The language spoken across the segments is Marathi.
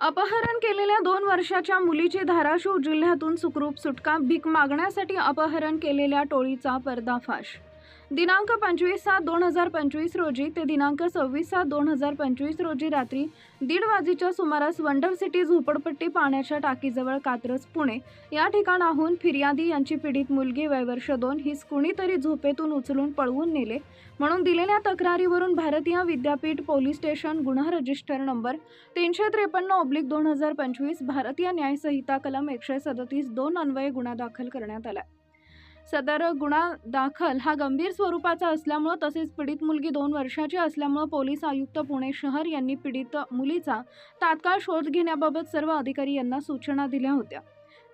अपहरण केलेल्या दोन वर्षाच्या मुलीची धाराशिव जिल्ह्यातून सुखरूप सुटका भीक मागण्यासाठी अपहरण केलेल्या टोळीचा पर्दाफाश दिनांक पंचवीस सात दोन हजार पंचवीस रोजी ते दिनांक सव्वीस सात दोन हजार पंचवीस रोजी रात्री दीड वाजेच्या सुमारास वंडर सिटी झोपडपट्टी पाण्याच्या टाकीजवळ कात्रज पुणे या ठिकाणाहून फिर्यादी यांची पीडित मुलगी वयवर्ष दोन हीच कुणीतरी झोपेतून उचलून पळवून नेले म्हणून दिलेल्या तक्रारीवरून भारतीय विद्यापीठ पोलीस स्टेशन गुन्हा रजिस्टर नंबर तीनशे त्रेपन्न ओब्लिक दोन हजार पंचवीस भारतीय न्यायसंहिता कलम एकशे सदतीस दोन अन्वये गुन्हा दाखल करण्यात आला. सदर गुन्हा दाखल हा गंभीर स्वरूपाचा असल्यामुळं तसेच पीडित मुलगी दोन वर्षाची असल्यामुळं पोलीस आयुक्त पुणे शहर यांनी पीडित मुलीचा तात्काळ शोध घेण्याबाबत सर्व अधिकारी यांना सूचना दिल्या होत्या.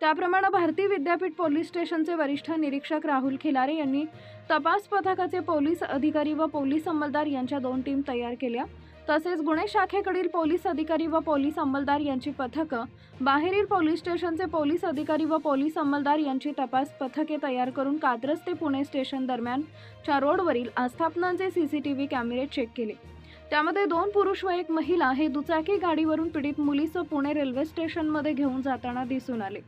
त्याप्रमाणे भारतीय विद्यापीठ पोलीस स्टेशनचे वरिष्ठ निरीक्षक राहुल खिलारे यांनी तपास पथकाचे पोलीस अधिकारी व पोलीस अंमलदार यांच्या दोन टीम तयार केल्या. तसेच गुन्हे शाखेकडील पोलीस अधिकारी व पोलीस अंमलदार यांची पथकं बाहेरील पोलीस स्टेशनचे पोलीस अधिकारी व पोलीस अंमलदार यांची तपास पथके तयार करून कात्रज ते पुणे स्टेशन दरम्यानच्या रोडवरील आस्थापनांचे सीसीटीव्ही कॅमेरे चेक केले. त्यामध्ये दोन पुरुष व एक महिला हे दुचाकी गाडीवरून पीडित मुलीचं पुणे रेल्वे स्टेशनमध्ये घेऊन जाताना दिसून आले.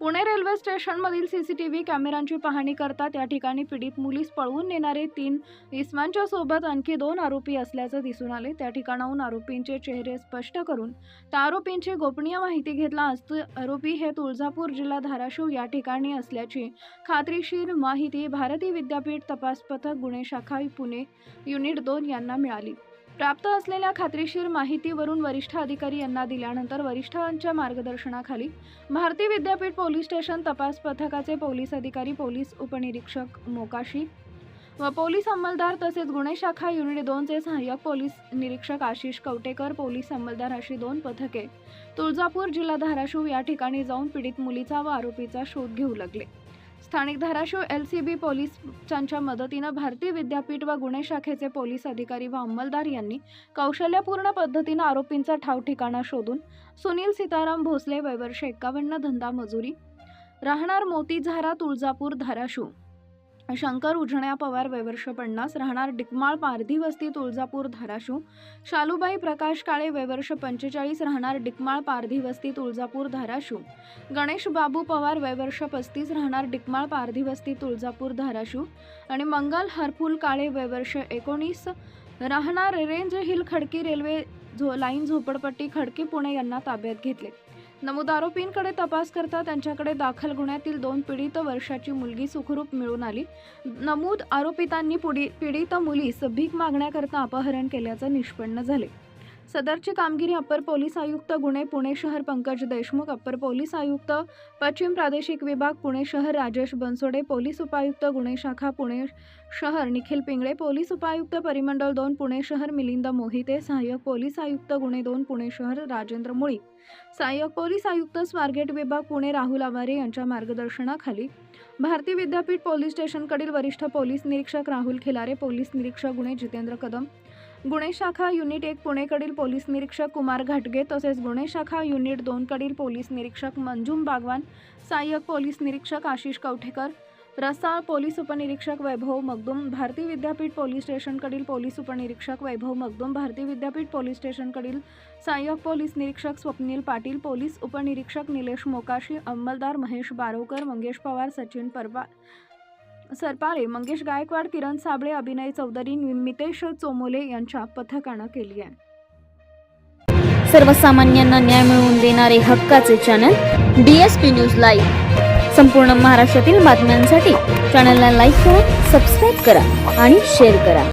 पुणे रेल्वे स्टेशनमधील सी सी टी व्ही कॅमेऱ्यांची पाहणी करता त्या ठिकाणी पीडित मुलीस पळवून नेणारे तीन इस्मांच्या सोबत आणखी दोन आरोपी असल्याचं दिसून आले त्या ठिकाणाहून आरोपींचे चेहरे स्पष्ट करून त्या आरोपींची गोपनीय माहिती घेतला असता. आरोपी हे तुळजापूर जिल्हा धाराशिव या ठिकाणी असल्याची खात्रीशीर माहिती भारतीय विद्यापीठ तपास पथक गुन्हे शाखा पुणे युनिट दोन यांना मिळाली. प्राप्त असलेल्या खात्रीशीर माहितीवरून वरिष्ठ अधिकारी यांना दिल्यानंतर वरिष्ठांच्या मार्गदर्शनाखाली भारती विद्यापीठ पोलीस स्टेशन तपास पथकाचे पोलीस अधिकारी पोलीस उपनिरीक्षक मोकाशी व पोलीस अंमलदार तसेच गुन्हे शाखा युनिट दोनचे सहाय्यक पोलीस निरीक्षक आशिष कवटेकर पोलीस अंमलदार अशी दोन पथके तुळजापूर जिल्हा धाराशिव या ठिकाणी जाऊन पीडित मुलीचा व आरोपीचा शोध घेऊ लागले. स्थानिक धाराशिव एल सी बी पोलिसांच्या मदतीनं भारतीय विद्यापीठ व गुन्हे शाखेचे पोलीस अधिकारी व अंमलदार यांनी कौशल्यपूर्ण पद्धतीनं आरोपींचा ठाव ठिकाणा शोधून सुनील सीताराम भोसले वयवर्ष एकावन्न धंदा मजुरी राहणार मोतीझारा तुळजापूर धाराशिव. शंकर उजण्या पवार वैवर्ष पन्नास राहणार डिकमाळ पारधी वस्ती तुळजापूर धाराशिव. शालूबाई प्रकाश काळे वैवर्ष पंचेचाळीस राहणार डिकमाळ पारधी वस्ती तुळजापूर धाराशिव. गणेश बाबू पवार वैवर्ष पस्तीस राहणार डिकमाळ पारधी वस्ती तुळजापूर धाराशिव. आणि मंगल हरफुल काळे वैवर्ष एकोणीस राहणार रेंज हिल खडकी रेल्वे झो लाईन झोपडपट्टी खडकी पुणे यांना ताब्यात घेतले. नमूद आरोपींकडे तपास करता त्यांच्याकडे दाखल गुन्ह्यातील दोन पीडित वर्षाची मुलगी सुखरूप मिळून आली. नमूद आरोपितांनी पीडित मुलीस भीक मागण्याकरता अपहरण केल्याचं निष्पन्न झाले. सदरची कामगिरी अप्पर पोलीस आयुक्त गुन्हे पुणे शहर पंकज देशमुख अप्पर पोलीस आयुक्त पश्चिम प्रादेशिक विभाग पुणे शहर राजेश बनसोडे पोलीस उपायुक्त गुन्हे शाखा पुणे शहर निखिल पिंगळे पोलीस उपायुक्त परिमंडळ दोन पुणे शहर मिलिंद मोहिते सहाय्यक पोलीस आयुक्त गुन्हे दोन पुणे शहर राजेंद्र मुळी सहाय्यक पोलीस आयुक्त स्वारगेट विभाग पुणे राहुल आवारे यांच्या मार्गदर्शनाखाली भारतीय विद्यापीठ पोलीस स्टेशनकडील वरिष्ठ पोलीस निरीक्षक राहुल खिलारे पोलीस निरीक्षक गुन्हे जितेंद्र कदम गुन्हे शाखा युनिट एक पुणेकडील पोलीस निरीक्षक कुमार घाटगे तसेच गुन्हे शाखा युनिट दोनकडील पोलीस निरीक्षक मंजूम बागवान सहाय्यक पोलीस निरीक्षक आशिष कवठेकर रसाळ पोलीस उपनिरीक्षक वैभव मगदुम भारती विद्यापीठ पोलीस स्टेशनकडील पोलीस उपनिरीक्षक वैभव मगदुम भारती विद्यापीठ पोलीस स्टेशनकडील सहाय्यक पोलीस निरीक्षक स्वप्नील पाटील पोलीस उपनिरीक्षक निलेश मोकाशी अंमलदार महेश बारोकर मंगेश पवार सचिन परवा सरपाळे मंगेश गायकवाड किरण साबळे अभिनय चौधरी मितेश चोमोले यांच्या पथकानं केली आहे. सर्वसामान्यांना न्याय मिळवून देणारे हक्काचे channel D S P news live संपूर्ण महाराष्ट्रातील बातम्यांसाठी चॅनलला लाईक करा सबस्क्राईब करा आणि शेअर करा.